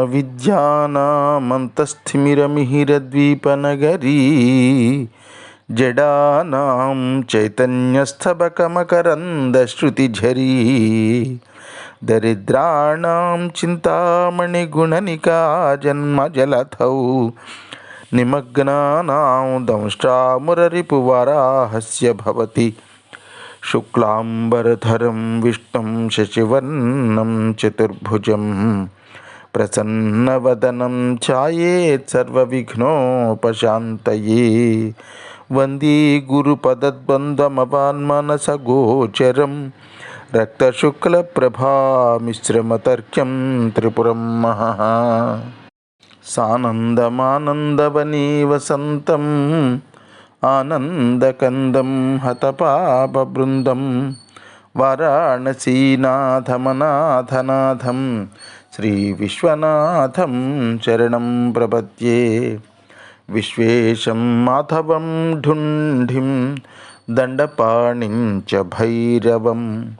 अविद्यानामन्तस्थिमिरमिहिरद्वीपनगरी जडानां दरिद्राण दरिद्राणां चिन्तामणिगुणनिका निमग्ना निमग्नानां दंष्टामुररिपुवराहस्य भवति शुक्लाम्बरधरं विष्णु शशिवर्णं चतुर्भुज ప్రసన్నవదనం ఛాయేత్ సర్వవిఘ్నోపశాంతయే. వందే గురుపదద్వంద్వమవాన్మనసగోచరం రక్తశుక్లప్రభామిశ్రమతర్క్యం త్రిపురం మహః. సానందమానందవనీ వసంతం ఆనందకందం హతపాపబృందం. వారాణసీనాథమనాథనాథం. శ్రీ విశ్వనాథం శరణం ప్రపత్యే విశ్వేశం మాధవం ఢుంఢిం దండపాణిం చ భైరవం.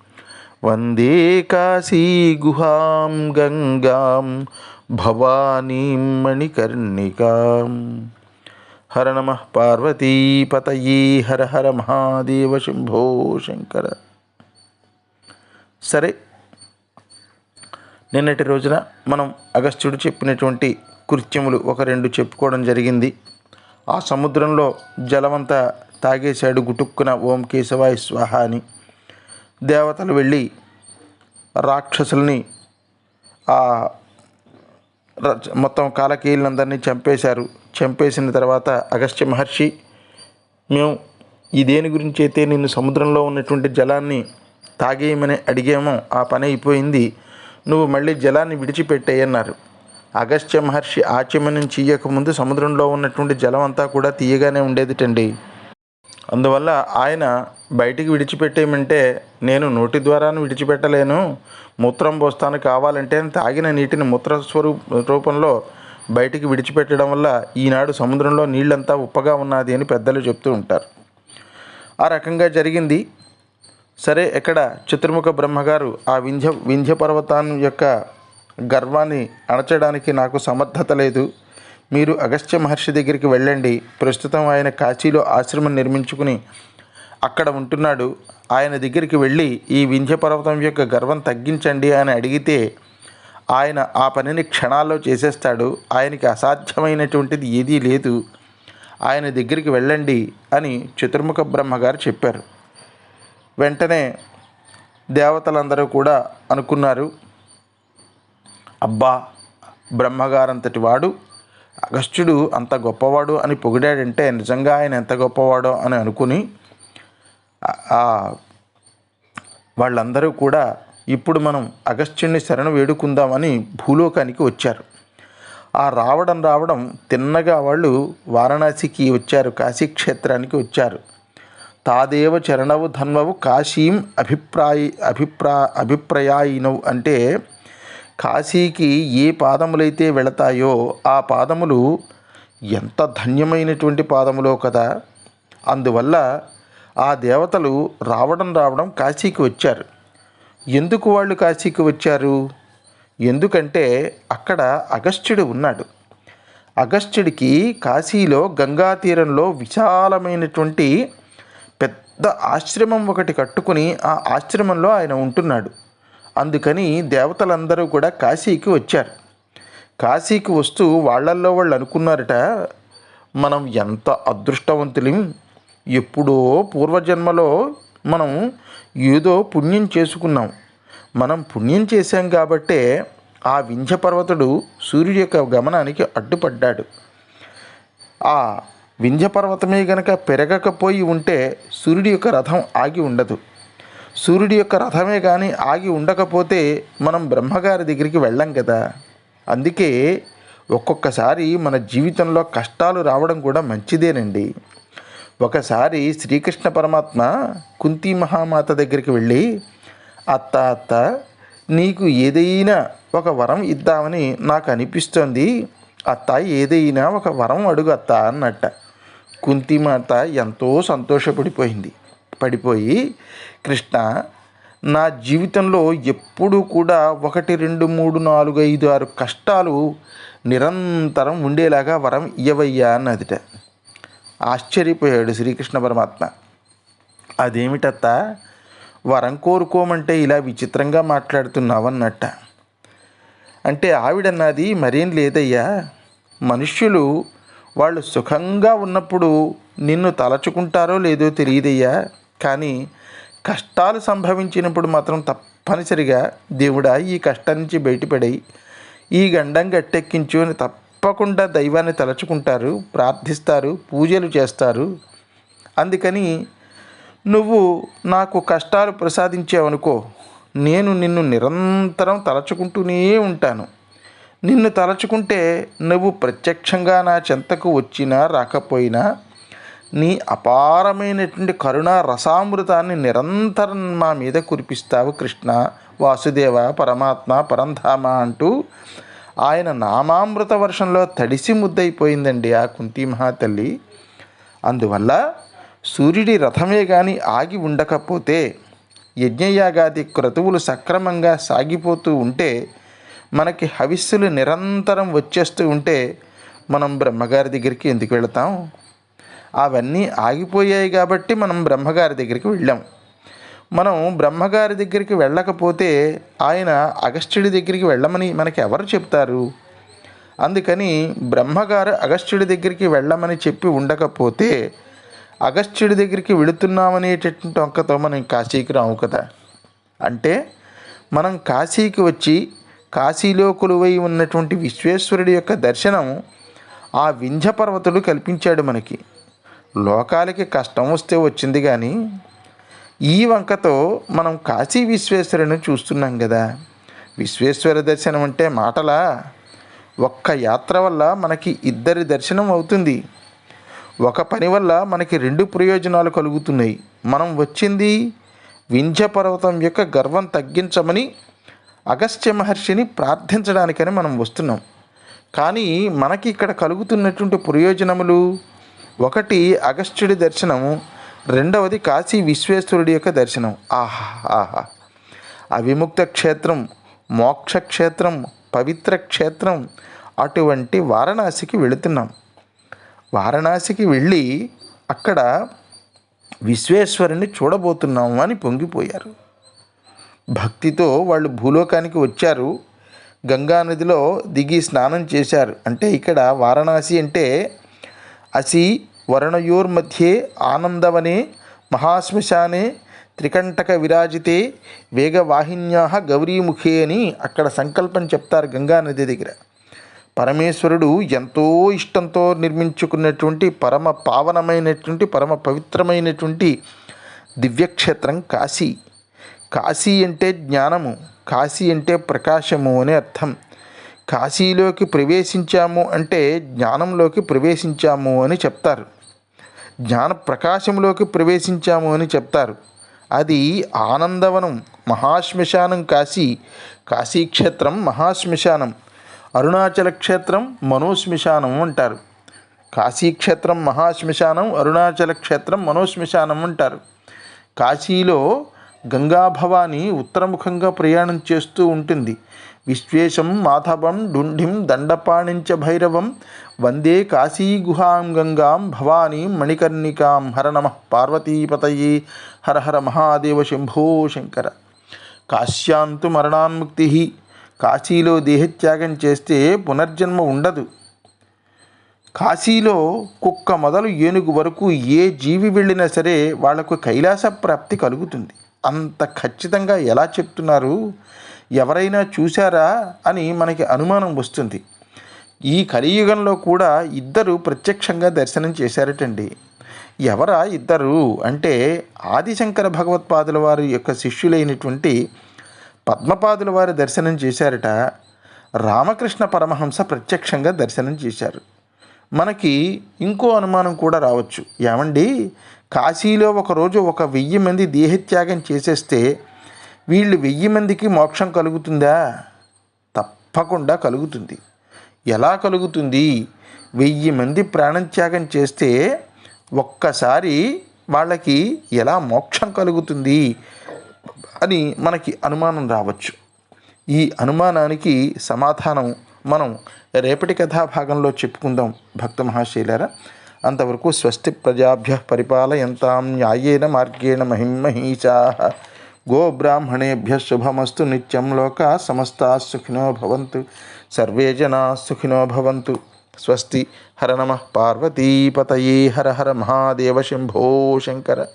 వందే కాశీగుహాం గంగాం భవానీం మణికర్ణికాం. హర నమ పార్వతీపతయే హర హర మహాదేవ శంభో శంకర. సరే. నిన్నటి రోజున మనం అగస్త్యుడు చెప్పినటువంటి కృత్యములు ఒక రెండు చెప్పుకోవడం జరిగింది. ఆ సముద్రంలో జలమంతా తాగేశాడు గుటుక్కున ఓం కేశవాయ స్వాహ అని. దేవతలు వెళ్ళి రాక్షసుల్ని ఆ మొత్తం కాలకీయులందరినీ చంపేశారు. చంపేసిన తర్వాత అగస్త్య మహర్షి మేము ఈ దేని గురించి అయితే నిన్ను సముద్రంలో ఉన్నటువంటి జలాన్ని తాగేయమని అడిగామో ఆ పని అయిపోయింది. నువ్వు మళ్ళీ జలాన్ని విడిచిపెట్టేయన్నారు అగస్త్య మహర్షి ఆచమనం చెయ్యకముందు సముద్రంలో ఉన్నటువంటి జలం అంతా కూడా తీయగానే ఉండేదిటండి. అందువల్ల ఆయన బయటికి విడిచిపెట్టేయమంటే నేను నోటి ద్వారాను విడిచిపెట్టలేను. మూత్రం పోస్తాను కావాలంటే తాగిన నీటిని మూత్ర స్వరూప రూపంలో బయటికి విడిచిపెట్టడం వల్ల ఈనాడు సముద్రంలో నీళ్ళంతా ఉప్పగా ఉన్నది అని పెద్దలు చెప్తూ ఉంటారు. ఆ రకంగా జరిగింది. సరే ఎక్కడ? చతుర్ముఖ బ్రహ్మగారు ఆ వింధ్య వింధ్య పర్వతాన్ని యొక్క గర్వాన్ని అణచడానికి నాకు సమర్థత లేదు. మీరు అగస్త్య మహర్షి దగ్గరికి వెళ్ళండి. ప్రస్తుతం ఆయన కాశీలో ఆశ్రమం నిర్మించుకుని అక్కడ ఉంటున్నాడు. ఆయన దగ్గరికి వెళ్ళి ఈ వింధ్య పర్వతం యొక్క గర్వం తగ్గించండి అని అడిగితే ఆయన ఆ పనిని క్షణాల్లో చేసేస్తాడు. ఆయనకి అసాధ్యమైనటువంటిది ఏదీ లేదు. ఆయన దగ్గరికి వెళ్ళండి అని చతుర్ముఖ బ్రహ్మగారు చెప్పారు. వెంటనే దేవతలందరూ కూడా అనుకున్నారు అబ్బా బ్రహ్మగారంతటి వాడు అగస్త్యుడు అంత గొప్పవాడు అని పొగిడాడంటే నిజంగా ఆయన ఎంత గొప్పవాడో అని అనుకుని వాళ్ళందరూ కూడా ఇప్పుడు మనం అగస్త్యుడిని శరణు వేడుకుందామని భూలోకానికి వచ్చారు. ఆ రావడం రావడం తిన్నగా వాళ్ళు వారణాసికి వచ్చారు కాశీక్షేత్రానికి వచ్చారు. తాదేవ చరణవు ధన్వవు కాశీం అభిప్రాయ అభిప్రా అభిప్రాయినవు అంటే కాశీకి ఏ పాదములైతే వెళతాయో ఆ పాదములు ఎంత ధన్యమైనటువంటి పాదములో కదా. అందువల్ల ఆ దేవతలు రావడం రావడం కాశీకి వచ్చారు. ఎందుకు వాళ్ళు కాశీకి వచ్చారు? ఎందుకంటే అక్కడ అగస్త్యుడు ఉన్నాడు. అగస్త్యుడికి కాశీలో గంగా తీరంలో విశాలమైనటువంటి పెద్ద ఆశ్రమం ఒకటి కట్టుకుని ఆ ఆశ్రమంలో ఆయన ఉంటున్నాడు. అందుకని దేవతలందరూ కూడా కాశీకి వచ్చారు. కాశీకి వస్తూ వాళ్ళల్లో వాళ్ళు అనుకున్నారట మనం ఎంత అదృష్టవంతులం ఎప్పుడో పూర్వజన్మలో మనం ఏదో పుణ్యం చేసుకున్నాం. మనం పుణ్యం చేశాం కాబట్టే ఆ వింధ్య పర్వతుడు సూర్యుడి యొక్క గమనానికి అడ్డుపడ్డాడు. ఆ వింధ్య పర్వతమే గనక పెరగకపోయి ఉంటే సూర్యుడి యొక్క రథం ఆగి ఉండదు. సూర్యుడి యొక్క రథమే కానీ ఆగి ఉండకపోతే మనం బ్రహ్మగారి దగ్గరికి వెళ్ళం కదా. అందుకే ఒక్కొక్కసారి మన జీవితంలో కష్టాలు రావడం కూడా మంచిదేనండి. ఒకసారి శ్రీకృష్ణ పరమాత్మ కుంతి మహామాత దగ్గరికి వెళ్ళి అత్త అత్త నీకు ఏదైనా ఒక వరం ఇద్దామని నాకు అనిపిస్తోంది. అత్త ఏదైనా ఒక వరం అడుగు అత్త అన్నట్ట. కుంతి మాత ఎంతో సంతోషపడిపోయింది. పడిపోయి కృష్ణ నా జీవితంలో ఎప్పుడూ కూడా ఒకటి రెండు మూడు నాలుగు ఐదు ఆరు కష్టాలు నిరంతరం ఉండేలాగా వరం ఇయ్యవయ్యా అన్నదిట. ఆశ్చర్యపోయాడు శ్రీకృష్ణ పరమాత్మ. అదేమిటత్త? వరం కోరుకోమంటే ఇలా విచిత్రంగా మాట్లాడుతున్నావన్నట్ట. అంటే ఆవిడన్నది మరేం లేదయ్యా. మనుష్యులు వాళ్ళు సుఖంగా ఉన్నప్పుడు నిన్ను తలచుకుంటారో లేదో తెలియదయ్యా. కానీ కష్టాలు సంభవించినప్పుడు మాత్రం తప్పనిసరిగా దేవుడా ఈ కష్టం నుంచి బయటపడి ఈ గండం గట్టెక్కించు అని తప్పకుండా దైవాన్ని తలచుకుంటారు ప్రార్థిస్తారు పూజలు చేస్తారు. అందుకని నువ్వు నాకు కష్టాలు ప్రసాదించావనుకో నేను నిన్ను నిరంతరం తలచుకుంటూనే ఉంటాను. నిన్ను తలచుకుంటే నువ్వు ప్రత్యక్షంగా నా చెంతకు వచ్చినా రాకపోయినా నీ అపారమైనటువంటి కరుణ రసామృతాన్ని నిరంతరం మా మీద కురిపిస్తావు కృష్ణ వాసుదేవ పరమాత్మ పరంధామ అంటూ ఆయన నామామృత వర్షంలో తడిసి ముద్దయిపోయిందండి ఆ కుంతి మహాతల్లి. అందువల్ల సూర్యుడి రథమే కానీ ఆగి ఉండకపోతే యజ్ఞయాగాది క్రతువులు సక్రమంగా సాగిపోతూ ఉంటే మనకి హవిస్సులు నిరంతరం వచ్చేస్తూ ఉంటే మనం బ్రహ్మగారి దగ్గరికి ఎందుకు వెళతాం? అవన్నీ ఆగిపోయాయి కాబట్టి మనం బ్రహ్మగారి దగ్గరికి వెళ్ళాం. మనం బ్రహ్మగారి దగ్గరికి వెళ్ళకపోతే ఆయన అగస్త్యుడి దగ్గరికి వెళ్ళమని మనకి ఎవరు చెప్తారు? అందుకని బ్రహ్మగారు అగస్త్యుడి దగ్గరికి వెళ్ళమని చెప్పి ఉండకపోతే అగస్త్యుడి దగ్గరికి వెళుతున్నామనేటటువంటి ఒక్కతో మనం కాశీకి రాము కదా. అంటే మనం కాశీకి వచ్చి కాశీలో కొలువై ఉన్నటువంటి విశ్వేశ్వరుడి యొక్క దర్శనం ఆ వింధ్య పర్వతుడు కల్పించాడు మనకి. లోకాలకి కష్టం వస్తే వచ్చింది కానీ ఈ వంకతో మనం కాశీ విశ్వేశ్వరుని చూస్తున్నాం కదా విశ్వేశ్వర దర్శనం అంటే మాటలా? ఒక్క యాత్ర వల్ల మనకి ఇద్దరి దర్శనం అవుతుంది. ఒక పని వల్ల మనకి రెండు ప్రయోజనాలు కలుగుతున్నాయి. మనం వచ్చింది వింధ్య పర్వతం యొక్క గర్వం తగ్గించమని అగస్త్య మహర్షిని ప్రార్థించడానికని మనం వస్తున్నాం. కానీ మనకి ఇక్కడ కలుగుతున్నటువంటి ప్రయోజనములు? ఒకటి అగస్త్యుడి దర్శనము రెండవది కాశీ విశ్వేశ్వరుడి యొక్క దర్శనం. ఆహా ఆహా. అవిముక్త క్షేత్రం మోక్ష క్షేత్రం పవిత్ర క్షేత్రం అటువంటి వారణాసికి వెళుతున్నాం. వారణాసికి వెళ్ళి అక్కడ విశ్వేశ్వరుని చూడబోతున్నాము అని పొంగిపోయారు. భక్తితో వాళ్ళు భూలోకానికి వచ్చారు. గంగా నదిలో దిగి స్నానం చేశారు. అంటే ఇక్కడ వారణాసి అంటే అసి వరుణయోర్మధ్యే ఆనందవనే మహాశ్మశానే త్రికంటక విరాజితే వేగవాహిన్యా గౌరీముఖే అని అక్కడ సంకల్పం చెప్తారు గంగా నది దగ్గర. పరమేశ్వరుడు ఎంతో ఇష్టంతో నిర్మించుకున్నటువంటి పరమ పావనమైనటువంటి పరమ పవిత్రమైనటువంటి దివ్యక్షేత్రం కాశీ. కాశీ అంటే జ్ఞానము కాశీ అంటే ప్రకాశము అని అర్థం. కాశీలోకి ప్రవేశించాము అంటే జ్ఞానంలోకి ప్రవేశించాము అని చెప్తారు. జ్ఞాన ప్రకాశంలోకి ప్రవేశించాము అని చెప్తారు. అది ఆనందవనం మహాశ్మశానం కాశీ. కాశీక్షేత్రం మహాశ్మశానం అరుణాచల క్షేత్రం మనోశ్మశానం అంటారు. కాశీక్షేత్రం మహాశ్మశానం అరుణాచల క్షేత్రం మనోశ్మశానం అంటారు. కాశీలో గంగాభవాని ఉత్తరముఖంగా ప్రయాణం చేస్తూ ఉంటుంది. విశ్వేశం మాధవం డుండిం దండపాణించ భైరవం వందే కాశీగుహాం గంగాం భవానీ మణికర్ణికాం హర నమ పార్వతీపతయే హర హర మహాదేవ శంభో శంకర. కాశ్యాంతు మరణాన్ముక్తి కాశీలో దేహత్యాగం చేస్తే పునర్జన్మ ఉండదు. కాశీలో కుక్క మొదలు ఏనుగు వరకు ఏ జీవి వెళ్ళినా సరే వాళ్ళకు కైలాస ప్రాప్తి కలుగుతుంది. అంత ఖచ్చితంగా ఎలా చెప్తున్నారు? ఎవరైనా చూశారా? అని మనకి అనుమానం వస్తుంది. ఈ కలియుగంలో కూడా ఇద్దరు ప్రత్యక్షంగా దర్శనం చేశారటండి. ఎవరా ఇద్దరు? అంటే ఆదిశంకర భగవత్పాదుల వారి యొక్క శిష్యులైనటువంటి పద్మపాదుల వారి దర్శనం చేశారట. రామకృష్ణ పరమహంస ప్రత్యక్షంగా దర్శనం చేశారు. మనకి ఇంకో అనుమానం కూడా రావచ్చు. ఏమండి? కాశీలో ఒకరోజు ఒక వెయ్యి మంది దేహత్యాగం చేసేస్తే వీళ్ళు వెయ్యి మందికి మోక్షం కలుగుతుందా? తప్పకుండా కలుగుతుంది. ఎలా కలుగుతుంది? వెయ్యి మంది ప్రాణత్యాగం చేస్తే ఒక్కసారి వాళ్ళకి ఎలా మోక్షం కలుగుతుంది? అని మనకి అనుమానం రావచ్చు. ఈ అనుమానానికి సమాధానం మనం రేపటి కథాభాగంలో చెప్పుకుందాం భక్త మహాశీలరా. అంతవరకు స్వస్తి ప్రజాభ్య పరిపాలయంతాం న్యాయేన మార్గేణ మహిమహీషా గోబ్రాహ్మణేభ్య శుభమస్తు నిత్యం లోకా సమస్తా సుఖినో భవంతు. సర్వే జనా సుఖినో భవంతు. స్వస్తి. హర నమ పార్వతీపతయే. హర హర మహాదేవ శంభో శంకర.